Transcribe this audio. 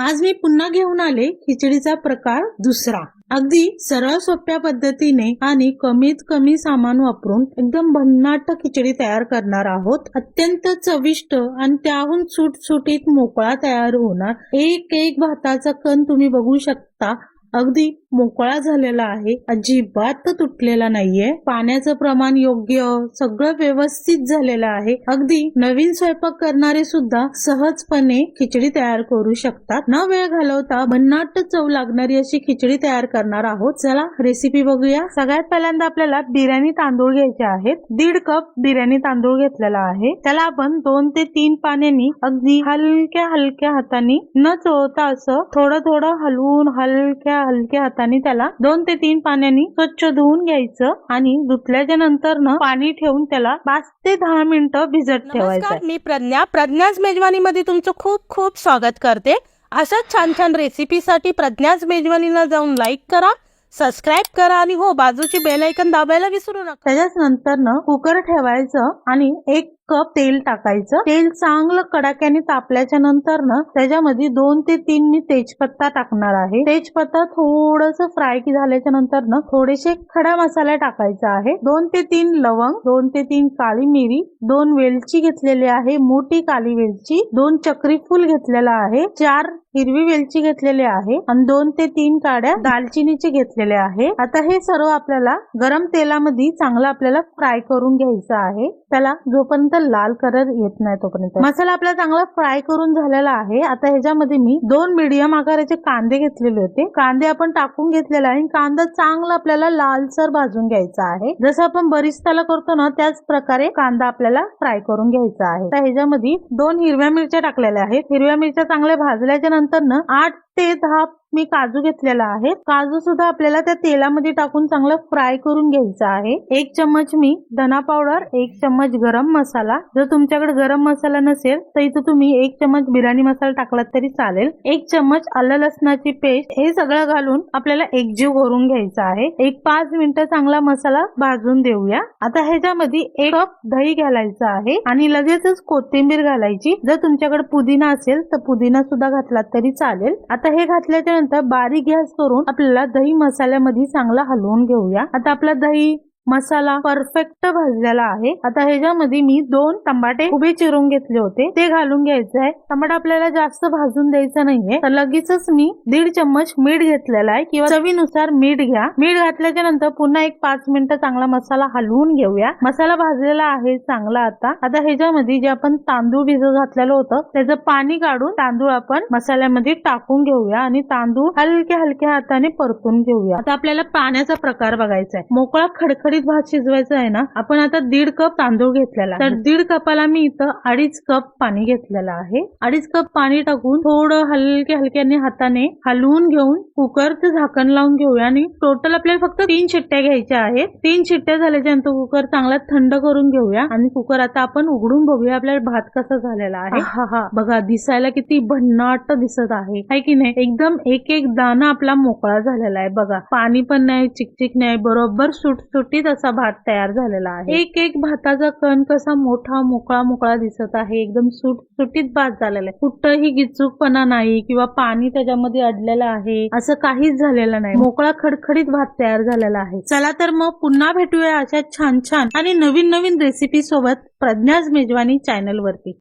आज मी पुन्हा घेऊन आले खिचडीचा प्रकार दुसरा. अगदी सरळ सोप्या पद्धतीने आणि कमीत कमी सामान वापरून एकदम भन्नाट खिचडी तयार करणार आहोत. अत्यंत चविष्ट आणि त्याहून सुटसुटीत मोकळा तयार होणार. एक एक भाताचा कण तुम्ही बघू शकता. अगदी मोकळा झालेला आहे. अजिबात तुटलेला नाहीये. पाण्याचं प्रमाण योग्य सगळं व्यवस्थित झालेलं आहे. अगदी नवीन स्वयंपाक करणारे सुद्धा सहजपणे खिचडी तयार करू शकतात. न वेळ घालवता भन्नाट चव लागणारी अशी खिचडी तयार करणार आहोत. चला रेसिपी बघूया. सगळ्यात पहिल्यांदा आपल्याला बिर्याणी तांदूळ घ्यायचे आहेत. दीड कप बिर्याणी तांदूळ घेतलेला आहे. त्याला आपण दोन ते तीन पाण्यानी अगदी हलक्या हलक्या हाताने न चोळता असं थोडं थोडं हलवून हलक्या हलक्या हाताने त्याला दोन ते तीन पाण्याने स्वच्छ धुवून घ्यायचं आणि धुतल्याच्या नंतर न पाणी ठेवून त्याला पाच ते दहा मिनिटं भिजत ठेवायचं मी प्रज्ञा. प्रज्ञाच मेजवानीमध्ये तुमचं खूप खूप स्वागत करते. अशाच छान छान रेसिपीसाठी प्रज्ञाच मेजवानीला जाऊन लाईक करा सबस्क्राईब करा आणि हो बाजूची बेल ऐकन दाबायला विसरू नका. त्याच्याच नंतर न कुकर ठेवायचं आणि एक कप तेल टाकायचं. तेल चांगलं कडाक्याने तापल्याच्या नंतर ना त्याच्यामध्ये दोन ते तीन मी तेजपत्ता टाकणार आहे. तेजपत्ता थोडस फ्राय झाल्याच्यानंतर ना थोडेसे खडा मसाला टाकायचा आहे. दोन ते तीन लवंग दोन ते तीन काळी मिरी दोन वेलची घेतलेली आहे मोठी काली वेलची दोन चक्री फुल घेतलेला आहे चार हिरवी वेलची घेतलेली आहे आणि दोन ते तीन काड्या दालचिनीचे घेतलेले आहे. आता हे सर्व आपल्याला गरम तेलामध्ये चांगलं आपल्याला फ्राय करून घ्यायचं आहे. त्याला जोपर्यंत लाल कलर येत नाही तोपर्यंत. मसाला आपला चांगला फ्राय करून झालेला आहे. आता ह्याच्यामध्ये मी दोन मीडियम आकाराचे कांदे घेतलेले होते. कांदे आपण टाकून घेतलेला आहे. आणि कांदा चांगला आपल्याला लालसर भाजून घ्यायचा आहे. जसं आपण बरिस्ताला करतो ना त्याच प्रकारे कांदा आपल्याला फ्राय करून घ्यायचा आहे. तर ह्याच्यामध्ये दोन हिरव्या मिरच्या टाकलेल्या आहेत. हिरव्या मिरच्या चांगल्या भाजल्याच्या नंतर ना आठ ते दहा मी काजू घेतलेला आहे. काजू सुद्धा आपल्याला त्या तेलामध्ये टाकून चांगलं फ्राय करून घ्यायचा आहे. एक चम्मच मी धना पावडर एक चम्मच गरम मसाला. जर तुमच्याकडे गरम मसाला नसेल तर इथं तुम्ही एक चम्मच बिर्याणी मसाला टाकलात तरी चालेल. एक चम्मच आलं लसणाची पेस्ट हे सगळं घालून आपल्याला एकजीव करून घ्यायचा आहे. एक पाच मिनिटं चांगला मसाला भाजून देऊया. आता ह्याच्यामध्ये एक कप दही घालायचं आहे आणि लगेचच कोथिंबीर घालायची. जर तुमच्याकडे पुदिना असेल तर पुदिना सुद्धा घातलात तरी चालेल. आता हे घातल्याच्या नंतर बारीक गॅस करून आपल्याला दही मसाल्यामध्ये चांगला हलवून घेऊया. आता आपला दही मसाला परफेक्ट भाजलेला आहे. आता ह्याच्यामध्ये मी दोन टमाटे उभे चिरून घेतले होते. ते घालून घ्यायचे आहे. टमाटा आपल्याला जास्त भाजून द्यायचा नाहीये. तर लगेचच मी दीड चम्मच मीठ घेतलेला आहे. किंवा चवीनुसार मीठ घ्या. मीठ घातल्याच्या नंतर पुन्हा एक पाच मिनिटं चांगला मसाला हलवून घेऊया. मसाला भाजलेला आहे चांगला आता. आता ह्याच्यामध्ये जे आपण तांदूळ भिजत घातलेलं होतं त्याचं पाणी काढून तांदूळ आपण मसाल्यामध्ये टाकून घेऊया आणि तांदूळ हलक्या हलक्या हाताने परतून घेऊया. आता आपल्याला पाण्याचा प्रकार बघायचा आहे. मोकळा खडखडीत भात शिजवायचा आहे ना आपण आता दीड कप तांदूळ घेतलेला आहे. तर दीड कपाला मी इथं अडीच कप पाणी घेतलेलं आहे. अडीच कप पाणी टाकून थोडं हलक्या हलक्याने हाताने हलवून घेऊन कुकरचं झाकण लावून घेऊया आणि टोटल आपल्याला फक्त तीन शिट्ट्या घ्यायच्या आहेत. तीन शिट्ट्या झाल्याच्यानंतर कुकर चांगला थंड करून घेऊया आणि कुकर आता आपण उघडून बघूया आपल्याला भात कसा झालेला आहे. हा हा. बघा दिसायला किती भन्नाट दिसत आहे. है की नाही? एकदम एक एक दाना आपला मोकळा झालेला आहे. बघा पाणी पण नाही चिकचिक नाही बरोबर सुटसुटीत असा भात तयार झालेला आहे. एक एक भाताचा कण कसा मोठा मोकळा मोकळा दिसत आहे. एकदम सुटसुटीत भात झालेला आहे. कुठंही गिचूकपणा नाही किंवा पाणी त्याच्यामध्ये अडलेलं आहे. असं काहीच झालेलं नाही. मोकळा खडखडीत भात तयार झालेला आहे. चला तर मग पुन्हा भेटूया अशा छान छान आणि नवीन नवीन रेसिपी सोबत प्रज्ञाज मेजवानी चॅनल वरती.